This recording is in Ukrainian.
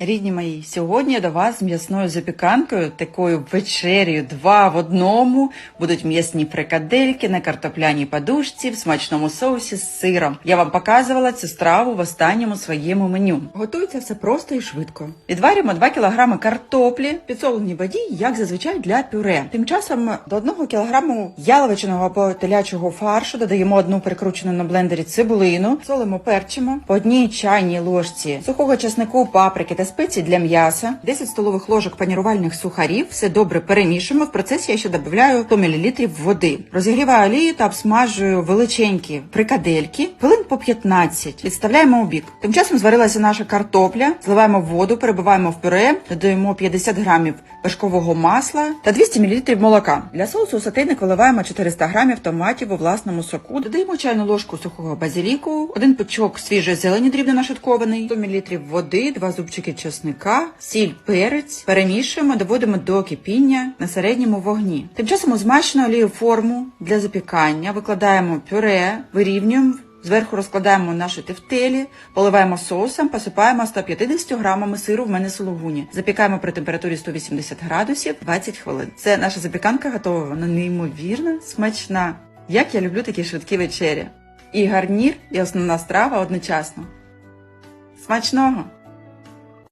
Рідні мої, сьогодні я до вас з м'ясною запіканкою, такою вечерю два в одному. Будуть м'ясні фрикадельки на картопляній подушці в смачному соусі з сиром. Я вам показувала цю страву в останньому своєму меню. Готується все просто і швидко. Відварюємо 2 кг картоплі, підсолені воді, як зазвичай для пюре. Тим часом до 1 кг яловичиного або телячого фаршу додаємо одну перекручену на блендері цибулину, солимо перчимо, по одній чайній ложці сухого чеснику, паприки та спеції для м'яса, 10 столових ложок панірувальних сухарів. Все добре перемішуємо. В процесі я ще додаю 100 мл води. Розігріваю олію та обсмажую величенькі фрикадельки. Хвилин по 15. Відставляємо у бік. Тим часом зварилася наша картопля. Зливаємо воду, перебиваємо в пюре, додаємо 50 грамів вершкового масла та 200 мл молока. Для соусу у сотейник виливаємо 400 грамів томатів у власному соку. Додаємо чайну ложку сухого базиліку, один пучок свіжої зелені дрібно нашаткований, 100 мл води, два зубчики чесника, сіль, перець. Перемішуємо, доводимо до кипіння на середньому вогні. Тим часом у змащену олію форму для запікання, викладаємо пюре, вирівнюємо. Зверху розкладаємо наші тефтелі, поливаємо соусом, посипаємо 150 грамами сиру в мене сулугуні. Запікаємо при температурі 180 градусів 20 хвилин. Це наша запіканка готова, вона неймовірно смачна. Як я люблю такі швидкі вечері. І гарнір, і основна страва одночасно. Смачного!